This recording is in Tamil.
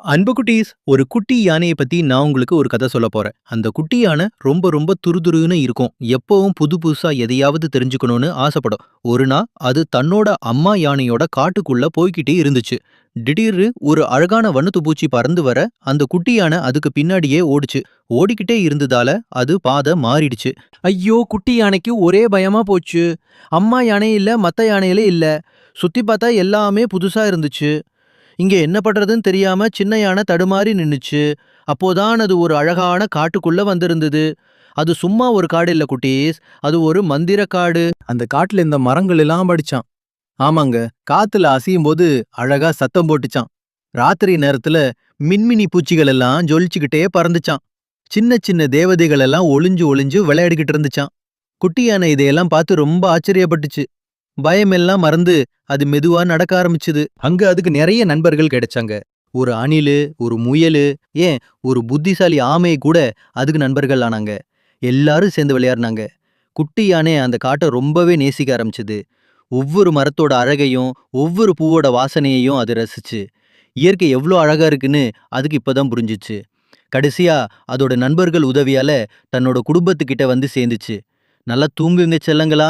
அன்பு குட்டீஸ் ஒரு குட்டி யானையை பத்தி நான் உங்களுக்கு ஒரு கதை சொல்ல போறேன். அந்த குட்டி யானை ரொம்ப ரொம்ப துருதுருன்னு இருக்கும். எப்பவும் புது புதுசா எதையாவது தெரிஞ்சுக்கணும்னு ஆசைப்படும். ஒரு நாள் அது தன்னோட அம்மா யானையோட காட்டுக்குள்ள போய்கிட்டே இருந்துச்சு. திடீர்னு ஒரு அழகான வண்ணத்து பூச்சி பறந்து வர அந்த குட்டி யானை அதுக்கு பின்னாடியே ஓடுச்சு. ஓடிக்கிட்டே இருந்ததால அது பாதை மாறிடுச்சு. ஐயோ குட்டி யானைக்கு ஒரே பயமா போச்சு. அம்மா யானை இல்ல மத்த யானையில இல்ல. சுத்தி பார்த்தா எல்லாமே புதுசா இருந்துச்சு. இங்க என்ன பண்றதுன்னு தெரியாம சின்ன யானை தடுமாறி நின்னுச்சு. அப்போதான் அது ஒரு அழகான காட்டுக்குள்ள வந்திருந்தது. அது சும்மா ஒரு காடு இல்ல குட்டீஸ். அது ஒரு மந்திர காடு. அந்த காட்டுல இந்த மரங்கள் எல்லாம் படிச்சான் ஆமாங்க காத்துல அசையும் போது அழகா சத்தம் போட்டுச்சான். ராத்திரி நேரத்துல மின்மினி பூச்சிகள் எல்லாம் ஜொலிச்சுக்கிட்டே பறந்துச்சான். சின்ன சின்ன தேவதைகள் எல்லாம் ஒளிஞ்சு ஒளிஞ்சு விளையாடிக்கிட்டு இருந்துச்சான். குட்டி யானை இதையெல்லாம் பார்த்து ரொம்ப ஆச்சரியப்பட்டுச்சு. பயமெல்லாம் மறந்து அது மெதுவா நடக்க ஆரம்பிச்சுது. அங்க அதுக்கு நிறைய நண்பர்கள் கிடைச்சாங்க. ஒரு அணிலு ஒரு முயலு ஏன் ஒரு புத்திசாலி ஆமையை கூட அதுக்கு நண்பர்கள் ஆனாங்க. எல்லாரும் சேர்ந்து விளையாடினாங்க. குட்டி யானை அந்த காட்டை ரொம்பவே நேசிக்க ஆரம்பிச்சது. ஒவ்வொரு மரத்தோட அழகையும் ஒவ்வொரு பூவோட வாசனையையும் அது ரசிச்சு. இயற்கை எவ்வளோ அழகா இருக்குன்னு அதுக்கு இப்பதான் புரிஞ்சுச்சு. கடைசியா அதோட நண்பர்கள் உதவியால தன்னோட குடும்பத்துக்கிட்ட வந்து சேர்ந்துச்சு. நல்லா தூங்குங்க செல்லங்களா.